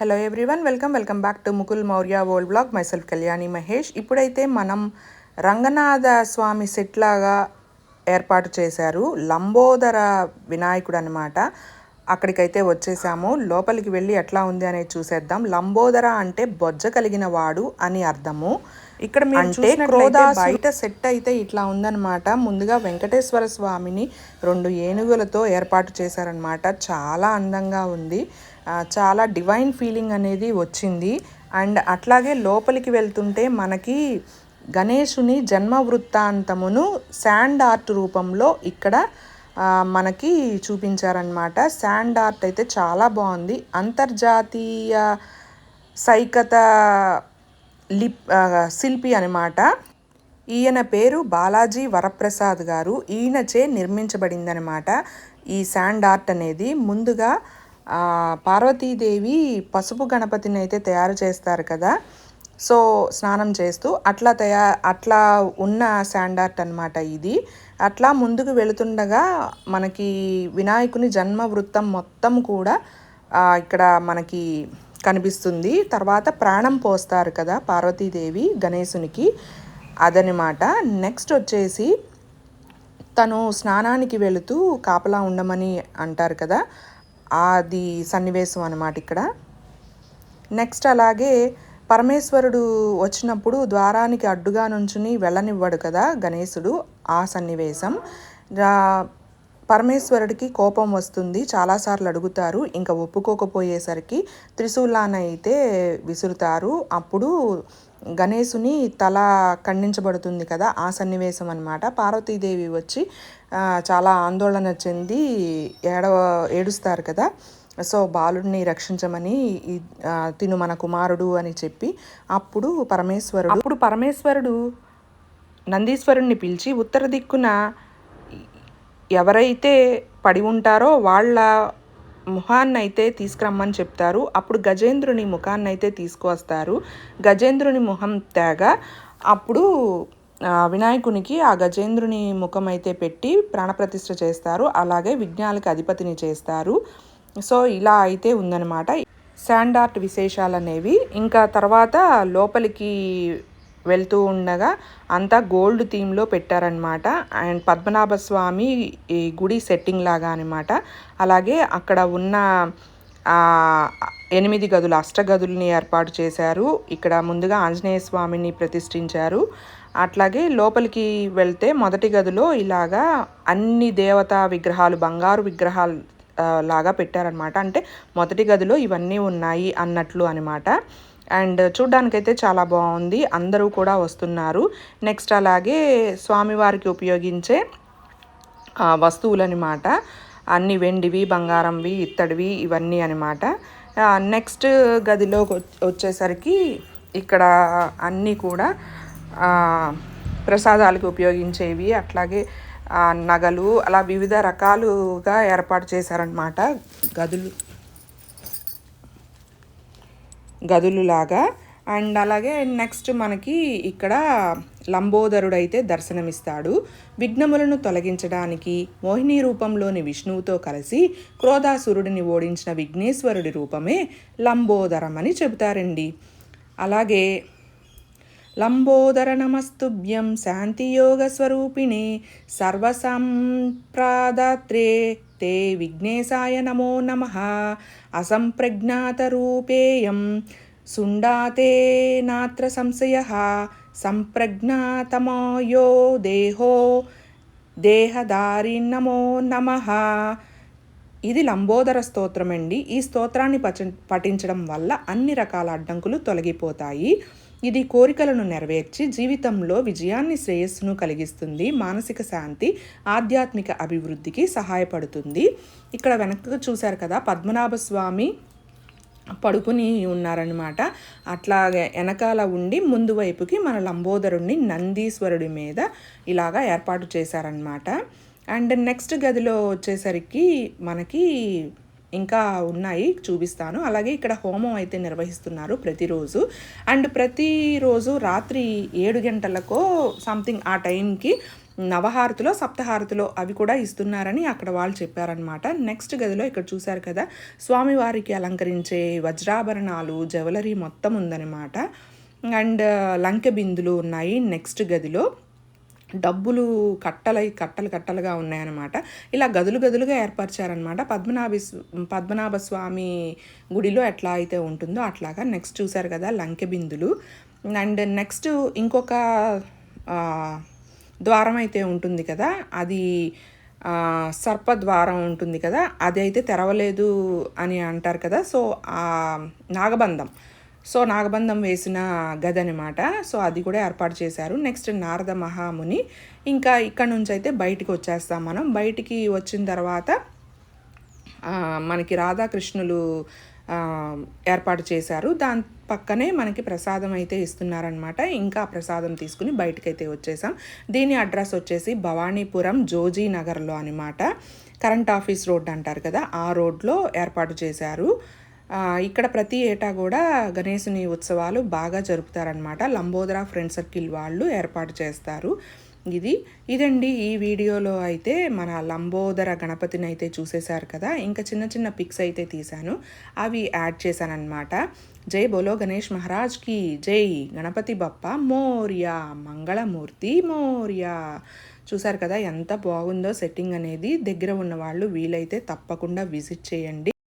Hello everyone welcome welcome back to Mukul Maurya world blog myself Kalyani Mahesh ఇప్పుడైతే మనం Ranganatha Swamy set లాగా ఏర్పాటు చేశారు. లంబోదర వినాయకుడు అనమాట అక్కడికైతే వచ్చేసాము. లోపలికి వెళ్ళి ఎట్లా ఉంది అనేది చూసేద్దాం. లంబోదర అంటే బొజ్జ కలిగిన వాడు అని అర్థము. ఇక్కడ అంటే క్రోధ బయట సెట్ అయితే ఇట్లా ఉందన్నమాట. ముందుగా వెంకటేశ్వర స్వామిని రెండు ఏనుగులతో ఏర్పాటు చేశారనమాట చాలా అందంగా ఉంది. చాలా డివైన్ ఫీలింగ్ అనేది వచ్చింది. అండ్ అట్లాగే లోపలికి వెళ్తుంటే మనకి గణేశుని జన్మ వృత్తాంతమును శాండ్ ఆర్ట్ రూపంలో ఇక్కడ మనకి చూపించారనమాట శాండ్ ఆర్ట్ అయితే చాలా బాగుంది. అంతర్జాతీయ సైకత లిప్ శిల్పి అనమాట ఈయన పేరు బాలాజీ వరప్రసాద్ గారు. ఈయనచే నిర్మించబడిందనమాట ఈ శాండ్ ఆర్ట్ అనేది. ముందుగా పార్వతీదేవి పసుపు గణపతిని అయితే తయారు చేస్తారు కదా. సో స్నానం చేస్తూ అట్లా తయా అట్లా ఉన్న శాండార్ట్ అనమాట ఇది. అట్లా ముందుకు వెళుతుండగా మనకి వినాయకుని జన్మ వృత్తం మొత్తం కూడా ఇక్కడ మనకి కనిపిస్తుంది. తర్వాత ప్రాణం పోస్తారు కదా పార్వతీదేవి గణేశునికి అదనమాట నెక్స్ట్ వచ్చేసి తను స్నానానికి వెళుతూ కాపలా ఉండమని అంటారు కదా. అది సన్నివేశం అన్నమాట ఇక్కడ. నెక్స్ట్ అలాగే పరమేశ్వరుడు వచ్చినప్పుడు ద్వారానికి అడ్డుగా నుంచుని వెళ్ళనివ్వడు కదా గణేశుడు ఆ సన్నివేశం. పరమేశ్వరుడికి కోపం వస్తుంది చాలాసార్లు అడుగుతారు ఇంకా ఒప్పుకోకపోయేసరికి త్రిశూలానైతే విసురుతారు. అప్పుడు గణేశుని తల ఖండించబడుతుంది కదా ఆ సన్నివేశం అనమాట పార్వతీదేవి వచ్చి చాలా ఆందోళన చెంది ఏడవ ఏడుస్తారు కదా. సో బాలుడిని రక్షించమని తిను మన కుమారుడు అని చెప్పి అప్పుడు పరమేశ్వరుడు అప్పుడు పరమేశ్వరుడు నందీశ్వరుణ్ణి పిలిచి ఉత్తర దిక్కున ఎవరైతే పడి ఉంటారో వాళ్ళ ముఖాన్నైతే తీసుకురమ్మని చెప్తారు. అప్పుడు గజేంద్రుని ముఖాన్నైతే తీసుకువస్తారు. గజేంద్రుని ముఖం తేగ అప్పుడు వినాయకునికి ఆ గజేంద్రుని ముఖం అయితే పెట్టి ప్రాణప్రతిష్ఠ చేస్తారు. అలాగే విఘ్నాలకు అధిపతిని చేస్తారు. సో ఇలా అయితే ఉందన్నమాట. శాండ్ ఆర్ట్ విశేషాలు అనేవి ఇంకా తర్వాత లోపలికి వెళ్తూ ఉండగా అంతా గోల్డ్ థీమ్లో పెట్టారనమాట అండ్ పద్మనాభ స్వామి ఈ గుడి సెట్టింగ్ లాగా అనమాట అలాగే అక్కడ ఉన్న ఎనిమిది గదులు అష్టగదుల్ని ఏర్పాటు చేశారు. ఇక్కడ ముందుగా ఆంజనేయ స్వామిని ప్రతిష్ఠించారు. అట్లాగే లోపలికి వెళ్తే మొదటి గదిలో ఇలాగా అన్ని దేవతా విగ్రహాలు బంగారు విగ్రహాలు లాగా పెట్టారనమాట అంటే మొదటి గదిలో ఇవన్నీ ఉన్నాయి అన్నట్లు అనమాట అండ్ చూడ్డానికైతే చాలా బాగుంది. అందరూ కూడా వస్తున్నారు. నెక్స్ట్ అలాగే స్వామివారికి ఉపయోగించే వస్తువులనమాట. అన్ని వెండివి బంగారంవి ఇత్తడివి ఇవన్నీ అనమాట. నెక్స్ట్ గదిలోకి వచ్చేసరికి ఇక్కడ అన్నీ కూడా ప్రసాదాలకు ఉపయోగించేవి. అట్లాగే నగలు అలా వివిధ రకాలుగా ఏర్పాటు చేశారనమాట గదులు. గదులులాగా. అండ్ అలాగే నెక్స్ట్ మనకి ఇక్కడ లంబోదరుడైతే దర్శనమిస్తాడు. విఘ్నములను తొలగించడానికి మోహిని రూపంలోని విష్ణువుతో కలిసి క్రోధాసురుడిని ఓడించిన విఘ్నేశ్వరుడి రూపమే లంబోదరం అని చెబుతారండి. అలాగే లంబోదర నమస్తుభ్యం శాంతియోగ స్వరూపిణే సర్వసంప్రాదాత్రే తే విఘ్నేశాయ నమో నమ అసంప్రజ్ఞాతరూపేయం సుండాతే నాత్ర సంశయ సంప్రజ్ఞాతమయో దేహో దేహదారి నమో నమ ఇది లంబోదర స్తోత్రం అండి ఈ స్తోత్రాన్ని పచ పఠించడం వల్ల అన్ని రకాల అడ్డంకులు తొలగిపోతాయి. ఇది కోరికలను నెరవేర్చి జీవితంలో విజయాన్ని శ్రేయస్సును కలిగిస్తుంది మానసిక శాంతి ఆధ్యాత్మిక అభివృద్ధికి సహాయపడుతుంది. ఇక్కడ వెనక్కి చూశారు కదా పద్మనాభ స్వామి పడుకుని ఉన్నారనమాట అట్లాగే వెనకాల ఉండి ముందు వైపుకి మన లంబోదరుణ్ణి నందీశ్వరుడి మీద ఇలాగా ఏర్పాటు చేశారనమాట అండ్ నెక్స్ట్ గదిలో వచ్చేసరికి మనకి ఇంకా ఉన్నాయి చూపిస్తాను. అలాగే ఇక్కడ హోమం అయితే నిర్వహిస్తున్నారు ప్రతిరోజు. అండ్ ప్రతిరోజు రాత్రి ఏడు గంటలకో సంథింగ్ ఆ టైంకి నవహారతిలో సప్తహారతిలో అవి కూడా ఇస్తున్నారని అక్కడ వాళ్ళు చెప్పారనమాట నెక్స్ట్ గదిలో ఇక్కడ చూశారు కదా స్వామివారికి అలంకరించే వజ్రాభరణాలు జ్యువెలరీ మొత్తం ఉందన్నమాట. అండ్ లంకె బిందులు ఉన్నాయి నెక్స్ట్ గదిలో. డబ్బులు కట్టలై కట్టలు కట్టలుగా ఉన్నాయన్నమాట. ఇలా గదులు గదులుగా ఏర్పరిచారనమాట పద్మనాభి పద్మనాభ స్వామి గుడిలో ఎట్లా అయితే ఉంటుందో అట్లాగా నెక్స్ట్ చూశారు కదా లంకె బిందులు. అండ్ నెక్స్ట్ ఇంకొక ద్వారం అయితే ఉంటుంది కదా అది సర్పద్వారం ఉంటుంది కదా అది అయితే తెరవలేదు అని అంటారు కదా. సో ఆ నాగబంధం. సో నాగబంధం వేసిన గది అనమాట సో అది కూడా ఏర్పాటు చేశారు. నెక్స్ట్ నారద మహాముని. ఇంకా ఇక్కడ నుంచి అయితే బయటికి వచ్చేస్తాం మనం. బయటికి వచ్చిన తర్వాత మనకి రాధాకృష్ణులు ఏర్పాటు చేశారు. దాని పక్కనే మనకి ప్రసాదం అయితే ఇస్తున్నారనమాట ఇంకా ప్రసాదం తీసుకుని బయటకైతే వచ్చేసాం. దీని అడ్రస్ వచ్చేసి భవానీపురం జోజీ నగర్లో అనమాట కరెంట్ ఆఫీస్ రోడ్ అంటారు కదా ఆ రోడ్లో ఏర్పాటు చేశారు. ఇక్కడ ప్రతి ఏటా కూడా గణేశుని ఉత్సవాలు బాగా జరుపుతారనమాట లంబోదర ఫ్రెండ్ సర్కిల్ వాళ్ళు ఏర్పాటు చేస్తారు. ఇది ఇదండి ఈ వీడియోలో అయితే మన లంబోదర గణపతిని అయితే చూసేశారు కదా. ఇంకా చిన్న చిన్న పిక్స్ అయితే తీశాను. అవి యాడ్ చేశానన్నమాట. జై బోలో గణేష్ మహారాజ్కి. జై గణపతి బప్ప. మోర్యా మంగళమూర్తి మోర్యా. చూసారు కదా ఎంత బాగుందో సెట్టింగ్ అనేది. దగ్గర ఉన్న వాళ్ళు వీలైతే తప్పకుండా విజిట్ చేయండి.